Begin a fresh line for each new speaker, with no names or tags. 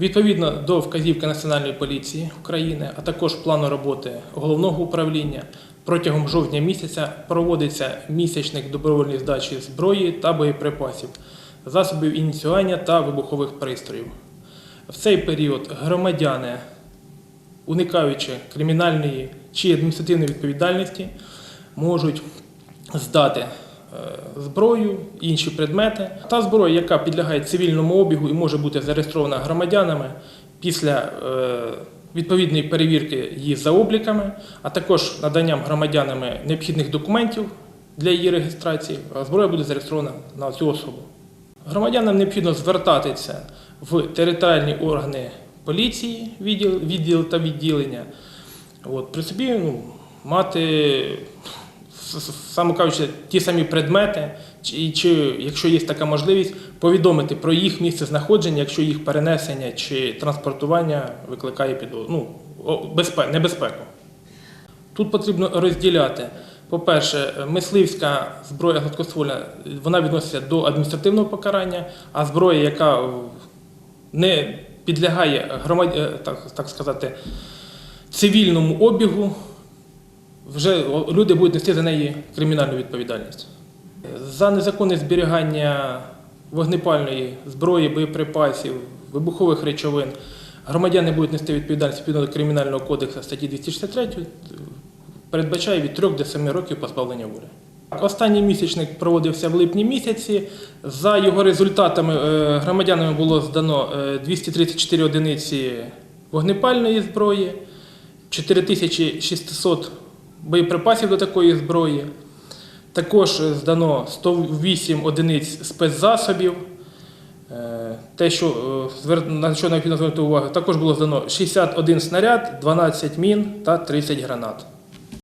Відповідно до вказівки Національної поліції України, а також плану роботи головного управління, протягом жовтня місяця проводиться місячник добровольної здачі зброї та боєприпасів, засобів ініціювання та вибухових пристроїв. В цей період громадяни, уникаючи кримінальної чи адміністративної відповідальності, можуть здати зброю, інші предмети. Та зброя, яка підлягає цивільному обігу і може бути зареєстрована громадянами після е, відповідної перевірки її за обліками, а також наданням громадянами необхідних документів для її реєстрації, зброя буде зареєстрована на цю особу. Громадянам необхідно звертатися в територіальні органи поліції, відділ, відділ та відділення. От, при собі ну, мати, саме кажучи, ті самі предмети, чи, чи якщо є така можливість, повідомити про їх місце знаходження, якщо їх перенесення чи транспортування викликає підозру, ну, небезпеку. Тут потрібно розділяти. По-перше, мисливська зброя гладкоствольна, вона відноситься до адміністративного покарання, а зброя, яка е, не підлягає громад... е, так, так сказати, цивільному обігу, вже люди будуть нести за неї кримінальну відповідальність. За незаконне зберігання вогнепальної зброї, боєприпасів, вибухових речовин громадяни будуть нести відповідальність відповідно до Кримінального кодексу статті 263, передбачає від 3 до 7 років позбавлення волі. Останній місячник проводився в липні місяці. За його результатами е, громадянами було здано е, 234 одиниці вогнепальної зброї, 4600 боєприпасів до такої зброї. Також здано 108 одиниць спецзасобів. Е, Те, що е, на що необхідно звернути увагу, також було здано 61 снаряд, 12 мін та 30 гранат.